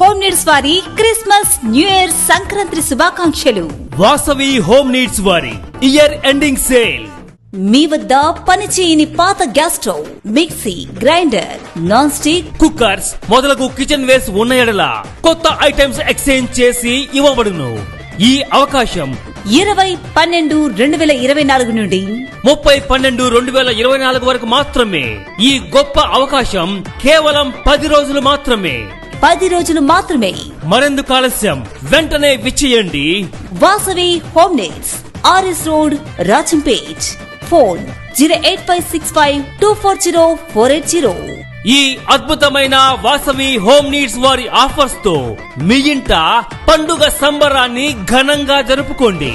Home needs వారి Christmas new year Sankranti శుభాకాంక్షలు. Vasavi home needs వారి ఇయర్ ఎండింగ్ సేల్. మీ వద్ద పనిచేయని పాత gas stove mixie grinder non stick cookers మొదలగు కిచెన్ వేర్స్ ఉన్న ఎడల కొత్త ఐటమ్స్ ఎక్స్చేంజ్ చేసి ఇవ్వబడును. ఈ అవకాశం ఇరవై పన్నెండు రెండు వేల ఇరవై నాలుగు నుండి ముప్పై పన్నెండు రెండు వేల ఇరవై నాలుగు వరకు మాత్రమే. ఈ గొప్ప అవకాశం కేవలం పది రోజులు మాత్రమే. పది రోజులు మాత్రమే. మరెందుకు ఆలస్యం? వెంటనే విచ్చేయండి. Vasavi home needs RS road Rajampet. Phone zero eight five six five two four zero four eight zero. ఈ అద్భుతమైన వాసవి హోమ్ నీడ్స్ వారి ఆఫర్స్తో మీ ఇంట పండుగ సంబరాన్ని ఘనంగా జరుపుకోండి.